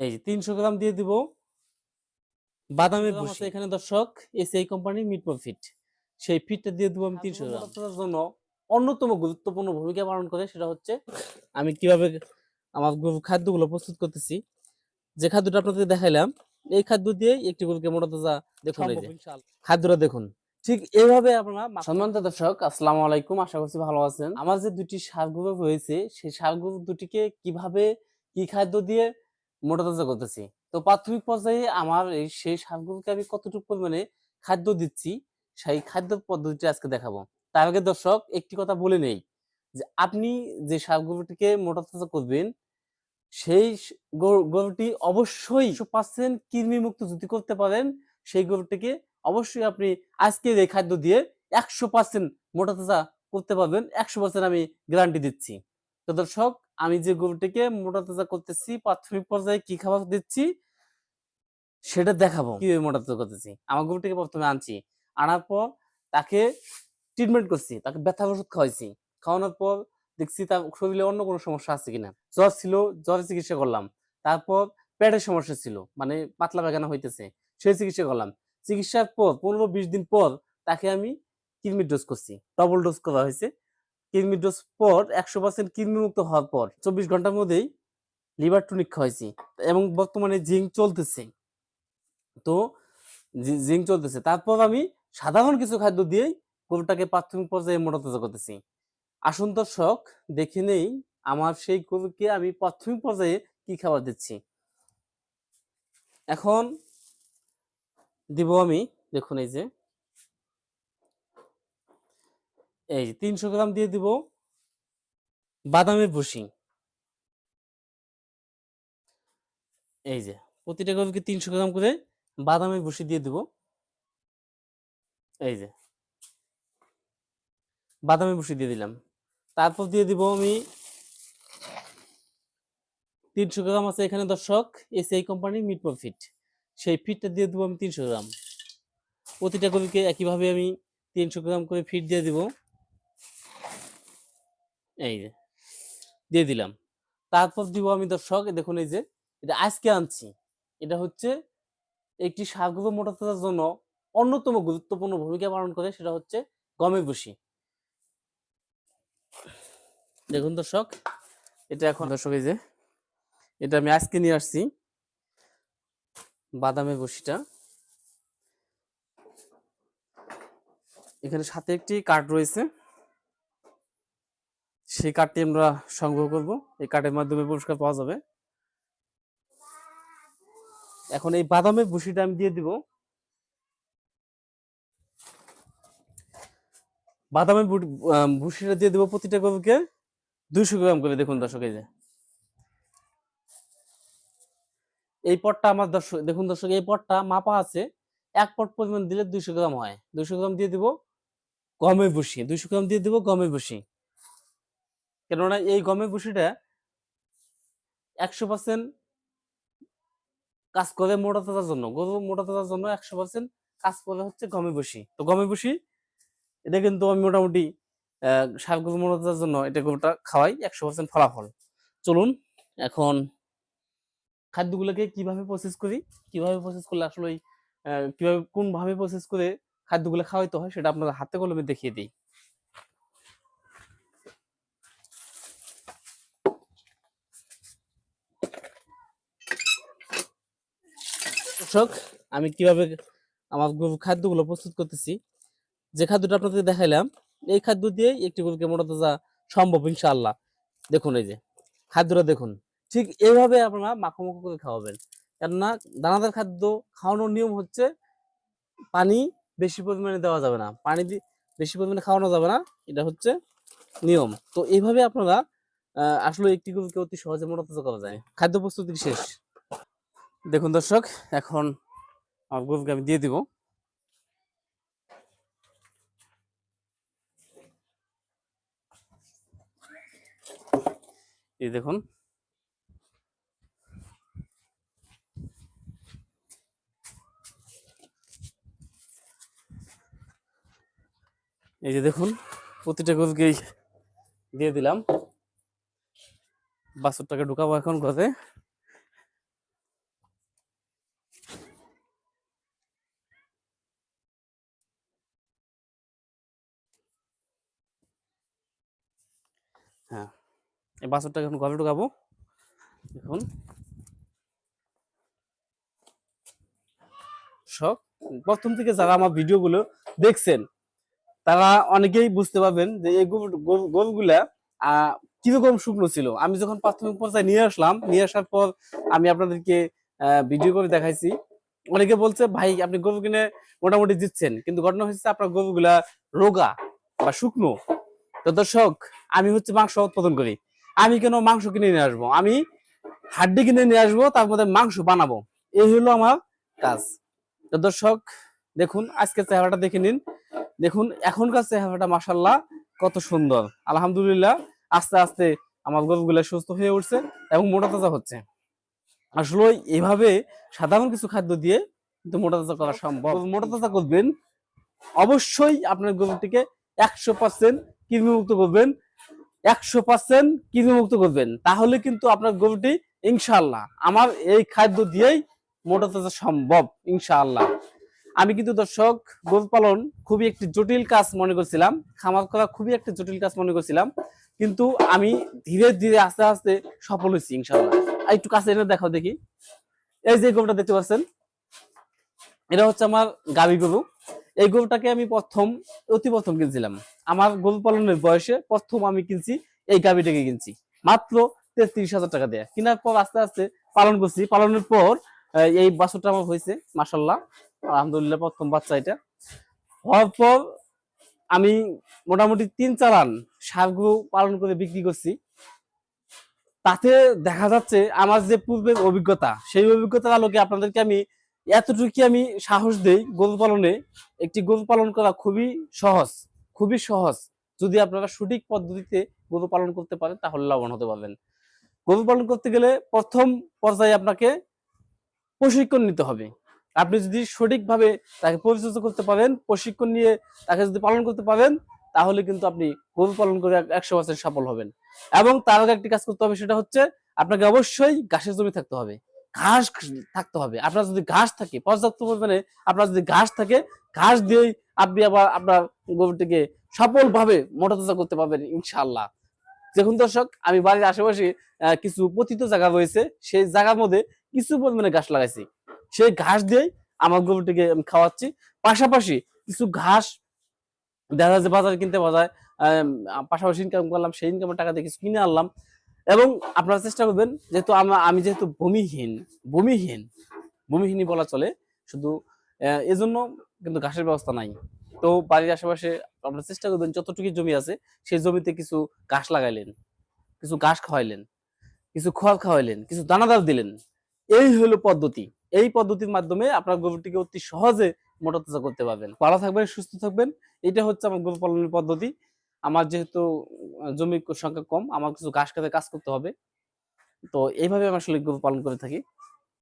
এই যে তিনশো গ্রাম দিয়ে দিব বাদামের ভুসি এখানে দর্শক এসিআই কোম্পানির মিট ফিট সেই ফিটটা দিয়ে দিব আমি তিনশো গ্রাম। আপনার জন্য অন্যতম গুরুত্বপূর্ণ ভূমিকা পালন করে সেটা হচ্ছে আমি কীভাবে আমার গরুর খাদ্যগুলো প্রস্তুত করতেছি। যে খাদ্যটা আপনাদের দেখাইলাম এই খাদ্য দিয়ে একটি গরুকে মোটা তাজা দেখুন খাদ্যটা দেখুন। ঠিক এইভাবে আপনারা সম্মানিত দর্শক আসসালামু আলাইকুম আশা করছি ভালো আছেন। আমার যে দুটি সার গরু রয়েছে সেই সার গরু দুটিকে কীভাবে কি খাদ্য দিয়ে মোটা তাজা করতেছি। তো প্রাথমিক পর্যায়ে আমার এই সেই গরুকে আমি কতটুকু পরিমাণে খাদ্য দিচ্ছি, সেই খাদ্য পদ্ধতিটি আজকে দেখাবো। তার আগে দর্শক, একটি কথা বলে নেই যে আপনি যে সার গরুটিকে মোটা তাজা করবেন, সেই গরু- গরুটি অবশ্যই পার্সেন্ট কৃমি মুক্ত যদি করতে পারেন, সেই গরুটিকে অবশ্যই আপনি আজকের এই খাদ্য দিয়ে একশো পার্সেন্ট মোটা তাজা করতে পারবেন, একশো পার্সেন্ট আমি গ্যারান্টি দিচ্ছি। তো দর্শক আমি যে গরুটিকে মোটা তাজা করতেছি, প্রাথমিক পর্যায়ে কি খাবার দিচ্ছি সেটা দেখাবো। কীভাবে মোটা তাজা করতেছি? আমার গরুটিকে প্রথমে আনছি, আনার পর তাকে ট্রিটমেন্ট করছি, তাকে ব্যথা ওষুধ খাওয়াইছি। খাওয়ানোর পর দেখছি তার শরীরে অন্য কোনো সমস্যা আছে কিনা। জ্বর ছিল জ্বরের চিকিৎসা করলাম। তারপর পেটের সমস্যা ছিল মানে পাতলা পায়খানা হইতেছে, সেই চিকিৎসা করলাম। চিকিৎসার পর পনেরো বিশ দিন পর তাকে আমি কৃমির ডোজ করছি ডবল ডোজ করা হয়েছে। কৃমির ডোজ পর একশো পার্সেন্ট কৃমিমুক্ত হওয়ার পর চব্বিশ ঘণ্টার মধ্যেই লিভার টনিক খাওয়াইছি এবং বর্তমানে জিঙ্ক চলতেছে। তো জিঙ্ক চলতেছে। তারপর আমি সাধারণ কিছু খাদ্য দিয়েই গরুটাকে প্রাথমিক পর্যায়ে মোটা তাজা করতেছি। আসুন দর্শক, দেখে নেই আমার সেই গরুকে আমি প্রাথমিক পর্যায়ে কি খাবার দিচ্ছি। এখন দিব আমি, দেখুন এই যে। এই যে তিনশো গ্রাম দিয়ে দিব বাদামের ভুসি। এই যে প্রতিটা গরুকে তিনশো গ্রাম করে বাদামের ভুসি দিয়ে দিব। এই যে বাদামের ভুসি দিয়ে দিলাম। তারপর দিয়ে দিব আমি তিনশো গ্রাম আছে এখানে দর্শক, এসিআই কোম্পানির মিট ফিট। সেই ফিটটা দিয়ে দেবো আমি তিনশো গ্রাম। প্রতিটা গরুকে একইভাবে আমি তিনশো গ্রাম করে ফিট দিয়ে দিব। এই যে, দিয়ে দিলাম। তারপর দিব আমি দর্শক দেখুন এই যে, এটা আজকে আনছি। এটা হচ্ছে একটি সারগত মোটা জন্য অন্যতম গুরুত্বপূর্ণ ভূমিকা পালন করে, সেটা হচ্ছে গমের ভুসি দেখুন দর্শক, এটা এখন দর্শক এই যে, এটা আমি আজকে নিয়ে আসছি বাদামের বসিটা। এখানে সাথে একটি কার্ড রয়েছে। সেই কার্ডটি আমরা সংগ্রহ করব। এই কার্ডের মাধ্যমে পুরস্কার পাওয়া যাবে। এখন এই বাদামের ভুসিটা আমি দিয়ে দিব। বাদামের ভুসিটা দিয়ে দিব প্রতিটা গরুকে দুইশো গ্রাম করে। দেখুন দর্শক, এই যে। এই পটটা আমার দর্শক, দেখুন দর্শক, এই পটটা মাপা আছে। এক পট পরিমাণ দিলে দুইশো গ্রাম হয়। দুইশো গ্রাম দিয়ে দিব গমের ভুসি দুইশো গ্রাম দিয়ে দিব গমের ভুসি কেননা এই গমের ভুসিটা একশো পার্সেন্ট কাজ করে মোটা তাজার জন্য। গরু মোটা তাজার জন্য একশো পার্সেন্ট কাজ করে হচ্ছে গমের ভুসি তো গমের ভুসি এটা কিন্তু আমি মোটামুটি সার গরু মোটা তাজার জন্য এটা গরুটা খাওয়াই, একশো পার্সেন্ট ফলাফল। চলুন, এখন খাদ্যগুলোকে কীভাবে প্রসেস করি, কীভাবে প্রসেস করলে আসলে কীভাবে কোন ভাবে প্রসেস করে খাদ্যগুলো খাওয়াইতে হয় সেটা আপনাদের হাতে কলমে দেখিয়ে দিই। দর্শক, আমি কীভাবে আমার গরুর খাদ্যগুলো প্রস্তুত করতেছি? যে খাদ্যটা আপনাদের দেখাইলাম, এই খাদ্য দিয়ে একটি গরুকে মোটা তাজা সম্ভব ইনশাআল্লাহ। দেখুন এই যে, খাদ্যটা দেখুন। ঠিক এইভাবে আপনারা মাখো মাখো করে খাওয়াবেন। কেননা দানাদার খাদ্য খাওয়ানোর নিয়ম হচ্ছে, পানি বেশি পরিমাণে দেওয়া যাবে না। পানি বেশি পরিমাণে খাওয়ানো যাবে না, এটা হচ্ছে নিয়ম। তো এইভাবে আপনারা আসলে একটি গরুকে অতি সহজে মোটা করা যায়। খাদ্য প্রস্তুতি শেষ। দেখুন দর্শক, এখন আমার গরুকে আমি দিয়ে দিব। এই দেখুন। এই যে দেখুন, প্রতিটা গরুকেই দিয়ে দিলাম। বাছুরটাকে ঢুকাবো এখন ঘরে। হ্যাঁ। এই বাছরটাকে এখন ঘরে ঢুকাবো। এখন সব প্রথম থেকে যারা আমার ভিডিওগুলো দেখছেন তারা অনেকেই বুঝতে পারবেন যে এই আহ, কীরকম শুকনো ছিল। আমি যখন প্রাথমিক পর্যায়ে নিয়ে আসলাম নিয়ে আসার পর আমি আপনাদেরকে ভিডিও করে দেখাইছি। অনেকে বলছে ভাই আপনি গরু কিনে মোটামুটি দিচ্ছেন কিন্তু ঘটনা হচ্ছে আপনার গরুগুলা রোগা বা শুকনো। তো দর্শক, আমি হচ্ছে মাংস উৎপাদন করি। আমি কেন মাংস কিনে নিয়ে আসব? আমি হাড্ডি কিনে নিয়ে আসব, তার মধ্যে মাংস বানাবো। এই হলো আমার কাজ। তো দর্শক, দেখুন, আজকের চেহারাটা দেখে নিন। দেখুন, এখনকার চেহারাটা মাসাল্লাহ কত সুন্দর। আলহামদুলিল্লাহ, আস্তে আস্তে আমার গরুগুলা সুস্থ হয়ে উঠছে এবং মোটা তাজা হচ্ছে। আসলে এভাবে সাধারণ কিছু খাদ্য দিয়ে কিন্তু মোটা তাজা করা সম্ভব। মোটা তাজা করবেন, অবশ্যই আপনার গরুটিকে একশো পার্সেন্ট কৃমিমুক্ত করবেন? একশো পার্সেন্ট কৃমিমুক্ত করবেন? তাহলে কিন্তু আপনার গরুটি ইনশাল্লাহ আমার এই খাদ্য দিয়েই মোটা তাজা সম্ভব, ইনশাআল্লাহ। আমি কিন্তু দর্শক, গরু পালন খুবই একটি জটিল কাজ মনে করছিলাম, খামার করা খুবই একটা জটিল কাজ মনে করছিলাম, কিন্তু আমি ধীরে ধীরে আস্তে আস্তে সফল হয়েছি, ইনশাআল্লাহ। আর একটু কাছে এনে দেখাও দেখি। এই যে গরুটা দেখতে পাচ্ছেন, এটা হচ্ছে আমার গাবি গরু। এই গরুটাকে আমি প্রথম, অতি প্রথম কিনছিলাম। আমার গরু পালনের বয়সে প্রথম আমি কিনছি, এই গাবিটাকে কিনছি। মাত্র তেত্রিশ হাজার টাকা দিয়ে। কেনার পর আস্তে আস্তে পালন করছি। পালনের পর এই বাছরটা আমার হয়েছে মাসাল্লাহ আলহামদুলিল্লাহ, প্রথম বাচ্চা এটা। হওয়ার পর আমি মোটামুটি তিন চালান গরু পালন করে বিক্রি করছি। তাতে দেখা যাচ্ছে আমার যে পূর্বের অভিজ্ঞতা, সেই অভিজ্ঞতার আলোকে আপনাদেরকে আমি এতটুকু আমি সাহস দেই গরু পালনে? একটি গরু পালন করা খুবই সহজ খুবই সহজ। যদি আপনারা সঠিক পদ্ধতিতে গরু পালন করতে পারেন, তাহলে লাভবান হতে পারবেন। গরু পালন করতে গেলে প্রথম পর্যায়ে আপনাকে প্রশিক্ষণ নিতে হবে। আপনি যদি সঠিকভাবে তাকে পরিচর্যা করতে পারেন, প্রশিক্ষণ নিয়ে তাকে যদি পালন করতে পারেন, তাহলে কিন্তু আপনি গরু পালন করে একশো বছর সফল হবেন। এবং তার আগে একটি কাজ করতে হবে, সেটা হচ্ছে আপনাকে অবশ্যই ঘাসের জমি থাকতে হবে। ঘাস থাকতে হবে। আপনার যদি ঘাস থাকে, পর্যাপ্ত পরিমাণে আপনার যদি ঘাস থাকে, ঘাস দিয়েই আপনি আবার আপনার গরুটিকে সফলভাবে মোটাতাজা করতে পারবেন, ইনশাআল্লাহ। দেখুন দর্শক, আমি বাড়ির আশেপাশে কিছু পতিত জায়গা রয়েছে। সেই জায়গার মধ্যে কিছু পরিমাণে ঘাস লাগাইছি। সেই ঘাস দিয়েই আমার গরুটিকে আমি খাওয়াচ্ছি। পাশাপাশি কিছু ঘাস দেখা যাচ্ছে বাজারে কিনতে পাওয়া যায়। পাশাপাশি ইনকাম করলাম, সেই ইনকামের টাকা দিয়ে কিছু কিনে আনলাম। এবং আপনারা চেষ্টা করবেন যেহেতু আমরা আমি যেহেতু ভূমিহীন ভূমিহীন, ভূমিহীনই বলা চলে। শুধু এজন্য কিন্তু ঘাসের ব্যবস্থা নাই। তো বাড়ির আশেপাশে আপনারা চেষ্টা করবেন যতটুকু জমি আছে, সেই জমিতে কিছু ঘাস লাগাইলেন, কিছু ঘাস খাওয়াইলেন, কিছু খড় খাওয়াইলেন, কিছু দানাদার দিলেন। এই হলো পদ্ধতি। এই পদ্ধতির মাধ্যমে আপনার গরুটিকে অতি সহজে মোটা করতে পারবেন। ভালো থাকবেন, সুস্থ থাকবেন। এটা হচ্ছে আমার গরু পালনের পদ্ধতি। আমার যেহেতু জমি সংখ্যা কম, আমার কিছু ঘাস কাজ করতে হবে। তো এইভাবে আমি আসলে গরু পালন করে থাকি।